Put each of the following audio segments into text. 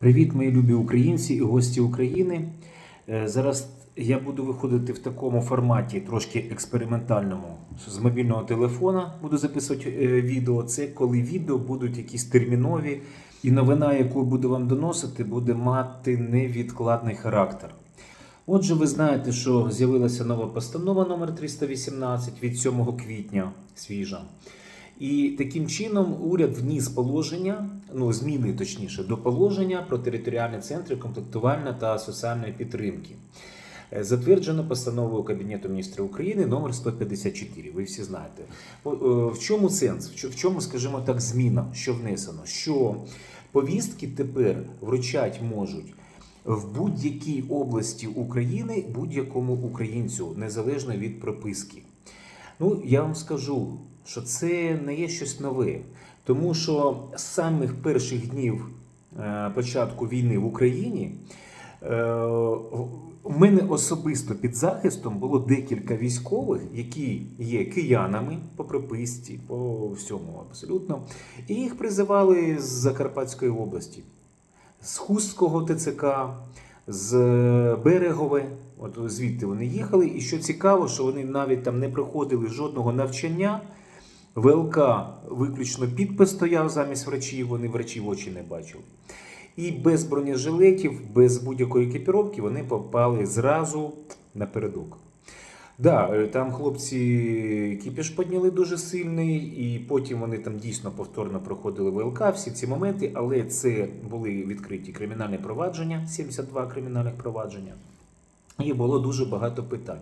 Привіт, мої любі українці і гості України. Е, Зараз я буду виходити в такому форматі, трошки експериментальному, з мобільного телефона. Буду записувати е, відео. Це коли відео будуть якісь термінові, і новина, яку буду вам доносити, буде мати невідкладний характер. Отже, ви знаєте, що з'явилася нова постанова номер 318 від 7 квітня свіжа. І таким чином уряд вніс положення, ну зміни точніше, до положення про територіальні центри комплектувальної та соціальної підтримки. Е, Затверджено постановою Кабінету міністрів України номер 154. Ви всі знаєте. Е, В чому сенс? В чому, скажімо так, зміна, що внесено? Що повістки тепер вручать можуть в будь-якій області України будь-якому українцю, незалежно від прописки. Ну, я вам скажу, що це не є щось нове, тому що з самих перших днів е, початку війни в Україні е, у мене особисто під захистом було декілька військових, які є киянами по прописці, по всьому абсолютно, і їх призивали з Закарпатської області, з Хустського ТЦК, з Берегове. От звідти вони їхали. І що цікаво, що вони навіть там не проходили жодного навчання. ВЛК виключно підпис стояв замість врачів, вони врачів очі не бачили. І без бронежилетів, без будь-якої екіпіровки вони попали зразу напередок. Да, е, там хлопці кіпіш підняли дуже сильний, і потім вони там дійсно повторно проходили ВЛК, всі ці моменти, але це були відкриті кримінальні провадження, 72 кримінальних провадження. І було дуже багато питань.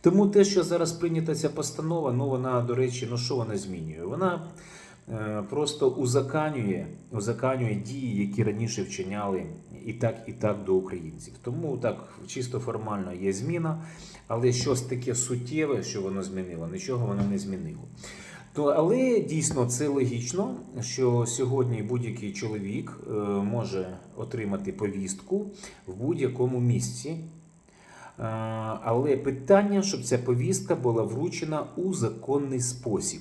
Тому те, що зараз прийнята ця постанова, ну вона, до речі, ну що вона змінює? Вона просто узаканює, узаканює дії, які раніше вчиняли і так, і так до українців. Тому так чисто формально є зміна, але щось таке суттєве, що воно змінило, нічого воно не змінило. То, але дійсно це логічно, що сьогодні будь-який чоловік е, може отримати повістку в будь-якому місці. Е, Але питання, щоб ця повістка була вручена у законний спосіб.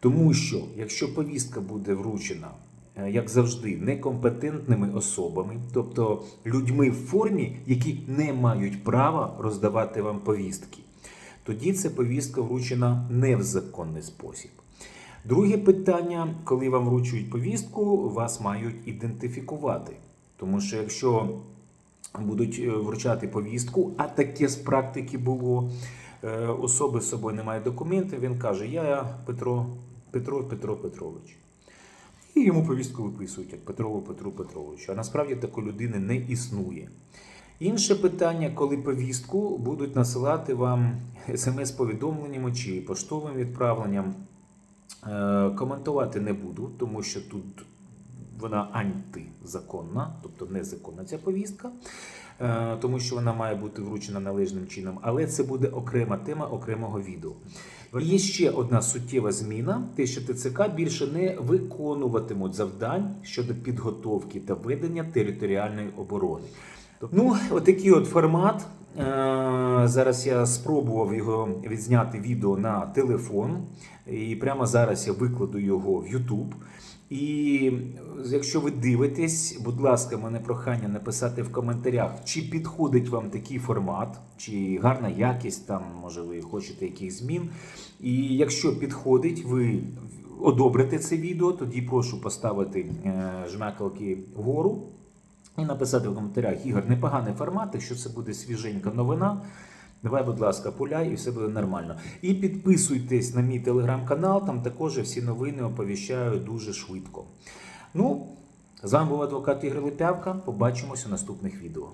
Тому що, якщо повістка буде вручена, е, як завжди, некомпетентними особами, тобто людьми в формі, які не мають права роздавати вам повістки, тоді ця повістка вручена не в законний спосіб. Друге питання, коли вам вручують повістку, вас мають ідентифікувати. Тому що якщо будуть е, вручати повістку, а таке з практики було. Е, Особи з собою немає документів, він каже: Я Петро Петро Петро Петрович. І йому повістку виписують як Петрову Петру Петровичу. А насправді такої людини не існує. Інше питання, коли повістку будуть насилати вам смс-повідомленнями чи поштовим відправленням. Е, Коментувати не буду, тому що тут вона антизаконна, тобто незаконна ця повістка, е, тому що вона має бути вручена належним чином. Але це буде окрема тема окремого відео. Є ще одна суттєва зміна: те, що ТЦК більше не виконуватимуть завдань щодо підготовки та ведення територіальної оборони. Ну, отакий от формат. Е, Зараз я спробував його відзняти відео на телефон, і прямо зараз я викладу його в YouTube. І якщо ви дивитесь, будь ласка, мене прохання написати в коментарях, чи підходить вам такий формат, чи гарна якість, там, може, ви хочете якихось змін. І якщо підходить, ви одобрите це відео, тоді прошу поставити е, жмякалки вгору. І написати в коментарях, Ігор, непоганий формат, якщо це буде свіженька новина. Давай, будь ласка, пуляй і все буде нормально. І підписуйтесь на мій телеграм-канал, там також всі новини оповіщаю дуже швидко. Ну, з вами був адвокат Ігор Лепявка. Побачимось у наступних відео.